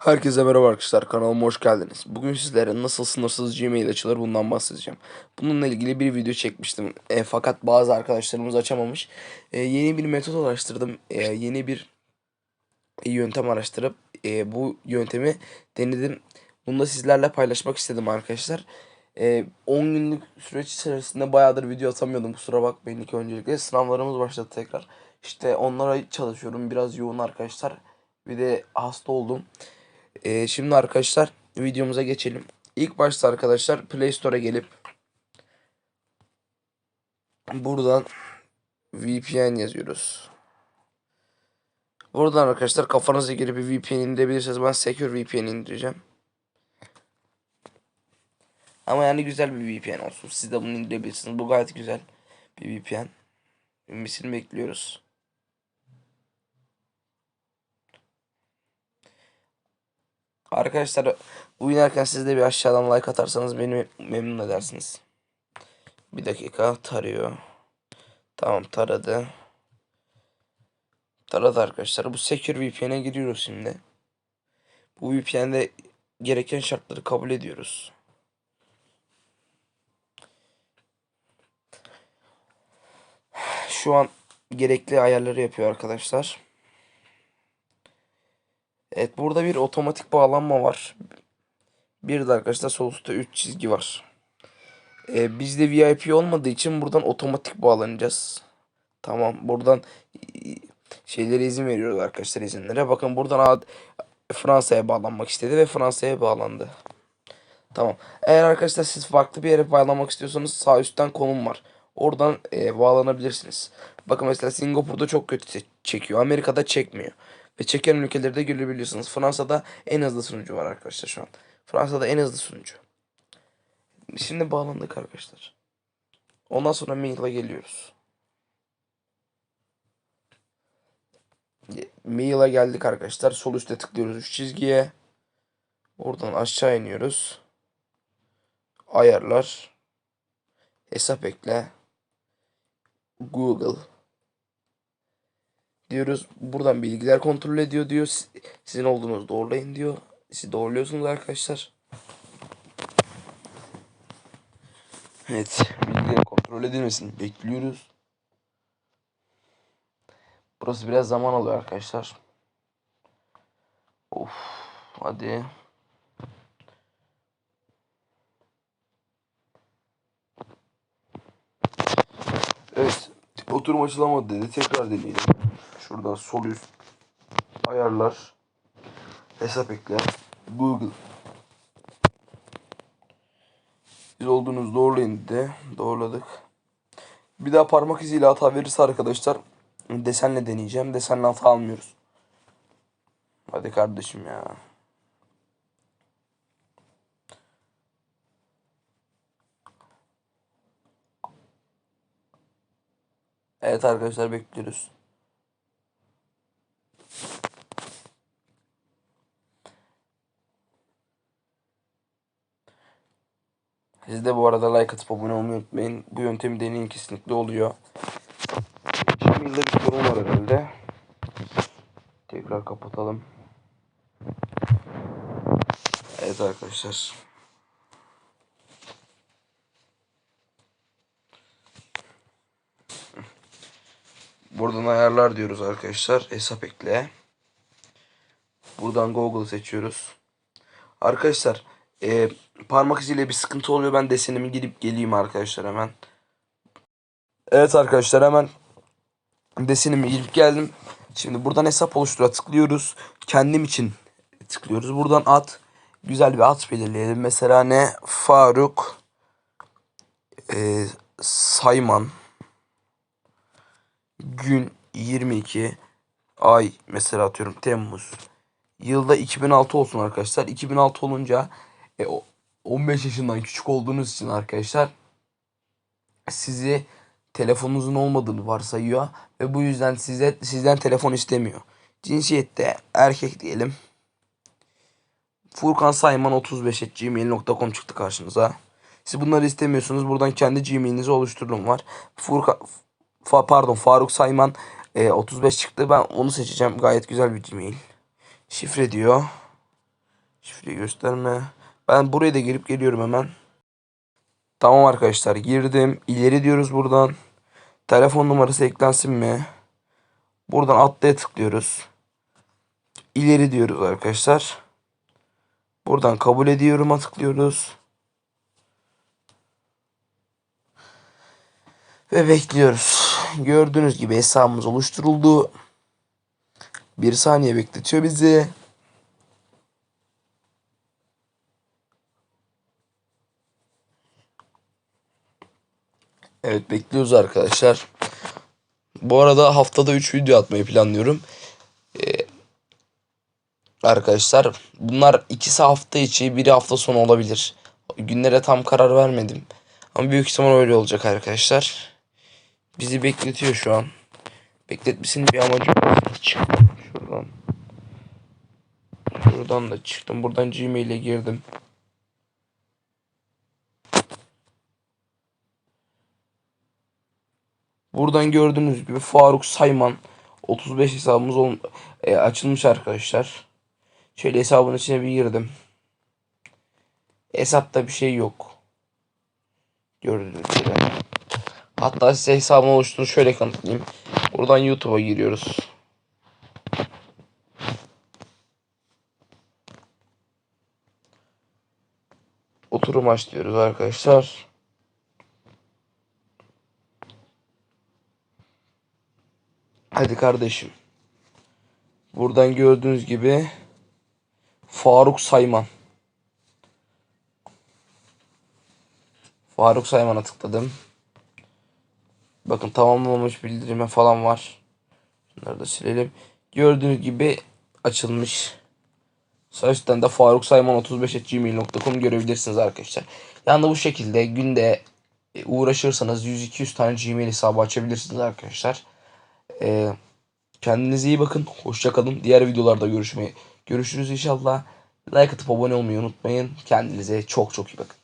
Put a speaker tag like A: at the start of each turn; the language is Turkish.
A: Herkese merhaba arkadaşlar kanalıma hoş geldiniz. Bugün sizlere nasıl sınırsız Gmail açılır bundan bahsedeceğim. Bununla ilgili bir video çekmiştim. E, fakat bazı arkadaşlarımız açamamış. E, yeni bir metot araştırdım. E, yeni bir yöntem araştırıp e, bu yöntemi denedim. Bunu da sizlerle paylaşmak istedim arkadaşlar. E, 10 günlük süreç içerisinde bayağıdır video atamıyordum kusura bakmayın ilk öncelikle. Sınavlarımız başladı tekrar. İşte onlara çalışıyorum biraz yoğun arkadaşlar. Bir de hasta oldum. Ee, şimdi arkadaşlar videomuza geçelim. İlk başta arkadaşlar Play Store'a gelip buradan VPN yazıyoruz. Buradan arkadaşlar kafanıza girip bir VPN indirebilirsiniz. Ben Secure VPN indireceğim. Ama yani güzel bir VPN olsun. Siz de bunu indirebilirsiniz. Bu gayet güzel bir VPN. Misini bekliyoruz. Arkadaşlar oynarken siz de bir aşağıdan like atarsanız beni memnun edersiniz. Bir dakika tarıyor. Tamam taradı. Taradı arkadaşlar. Bu Secure VPN'e giriyoruz şimdi. Bu VPN'de gereken şartları kabul ediyoruz. Şu an gerekli ayarları yapıyor arkadaşlar. Evet burada bir otomatik bağlanma var. Bir de arkadaşlar sol üstte 3 çizgi var. Ee, bizde VIP olmadığı için buradan otomatik bağlanacağız. Tamam buradan şeylere izin veriyoruz arkadaşlar izinlere. Bakın buradan Fransa'ya bağlanmak istedi ve Fransa'ya bağlandı. Tamam. Eğer arkadaşlar siz farklı bir yere bağlanmak istiyorsanız sağ üstten konum var. Oradan e, bağlanabilirsiniz. Bakın mesela Singapur'da çok kötü çekiyor. Amerika'da çekmiyor. Ve çeken ülkeleri de görebiliyorsunuz. Fransa'da en hızlı sunucu var arkadaşlar şu an. Fransa'da en hızlı sunucu. Şimdi bağlandık arkadaşlar. Ondan sonra mail'e geliyoruz. Mail'e geldik arkadaşlar. Sol üstte tıklıyoruz üç çizgiye. Oradan aşağı iniyoruz. Ayarlar. Hesap ekle. Google diyoruz. Buradan bilgiler kontrol ediyor diyor. Sizin olduğunuz doğrulayın diyor. Siz doğruluyorsunuz arkadaşlar. Evet. Bilgiler kontrol edilmesin. Bekliyoruz. Burası biraz zaman alıyor arkadaşlar. Of. Hadi. Evet. Oturum açılamadı dedi. Tekrar deneyelim. Şuradan sol üst ayarlar hesap ekle Google Siz olduğunuz doğrulayın de doğruladık. Bir daha parmak iziyle hata verirse arkadaşlar desenle deneyeceğim. Desenle hata almıyoruz. Hadi kardeşim ya. Evet arkadaşlar bekliyoruz. Siz de bu arada like atıp abone olmayı unutmayın. Bu yöntemi deneyin kesinlikle oluyor. Şimdi bir sorun var herhalde. Tekrar kapatalım. Evet arkadaşlar. Buradan ayarlar diyoruz arkadaşlar. Hesap ekle. Buradan Google seçiyoruz. Arkadaşlar e, parmak iziyle bir sıkıntı oluyor. Ben desenimi girip geleyim arkadaşlar hemen. Evet arkadaşlar hemen desenimi girip geldim. Şimdi buradan hesap oluştura tıklıyoruz. Kendim için tıklıyoruz. Buradan at. Güzel bir at belirleyelim. Mesela ne? Faruk e, Sayman gün 22 ay mesela atıyorum Temmuz yılda 2006 olsun arkadaşlar 2006 olunca e, 15 yaşından küçük olduğunuz için arkadaşlar sizi telefonunuzun olmadığını varsayıyor ve bu yüzden size sizden telefon istemiyor. Cinsiyette erkek diyelim. Furkan Sayman 35 gmail.com çıktı karşınıza. Siz bunları istemiyorsunuz. Buradan kendi Gmail'inizi oluşturun var. Furkan fa, pardon Faruk Sayman e, 35 çıktı. Ben onu seçeceğim. Gayet güzel bir Gmail. Şifre diyor. Şifreyi gösterme. Ben buraya da girip geliyorum hemen. Tamam arkadaşlar girdim. İleri diyoruz buradan. Telefon numarası eklensin mi? Buradan atlaya tıklıyoruz. İleri diyoruz arkadaşlar. Buradan kabul ediyorum'a tıklıyoruz. Ve bekliyoruz. Gördüğünüz gibi hesabımız oluşturuldu. Bir saniye bekletiyor bizi. Evet bekliyoruz arkadaşlar. Bu arada haftada 3 video atmayı planlıyorum. Ee, arkadaşlar bunlar ikisi hafta içi biri hafta sonu olabilir. Günlere tam karar vermedim. Ama büyük ihtimal öyle olacak arkadaşlar. Bizi bekletiyor şu an. Bekletmesinin bir amacı yok. Şuradan. Şuradan da çıktım. Buradan Gmail'e girdim. Buradan gördüğünüz gibi Faruk Sayman 35 hesabımız ol, e, açılmış arkadaşlar. Şöyle hesabın içine bir girdim. Hesapta bir şey yok. Gördüğünüz gibi. Hatta size hesabın oluştuğunu şöyle kanıtlayayım. Buradan YouTube'a giriyoruz. Oturum aç diyoruz arkadaşlar. Hadi kardeşim. Buradan gördüğünüz gibi Faruk Sayman. Faruk Sayman'a tıkladım. Bakın tamamlanmış bildirime falan var. Bunları da silelim. Gördüğünüz gibi açılmış. Üstten de Faruk Sayman 35gmail.com görebilirsiniz arkadaşlar. Yani bu şekilde günde e, uğraşırsanız 100-200 tane Gmail hesabı açabilirsiniz arkadaşlar. Ee, kendinize iyi bakın. Hoşça kalın. Diğer videolarda görüşmeye görüşürüz inşallah. Like atıp abone olmayı unutmayın. Kendinize çok çok iyi bakın.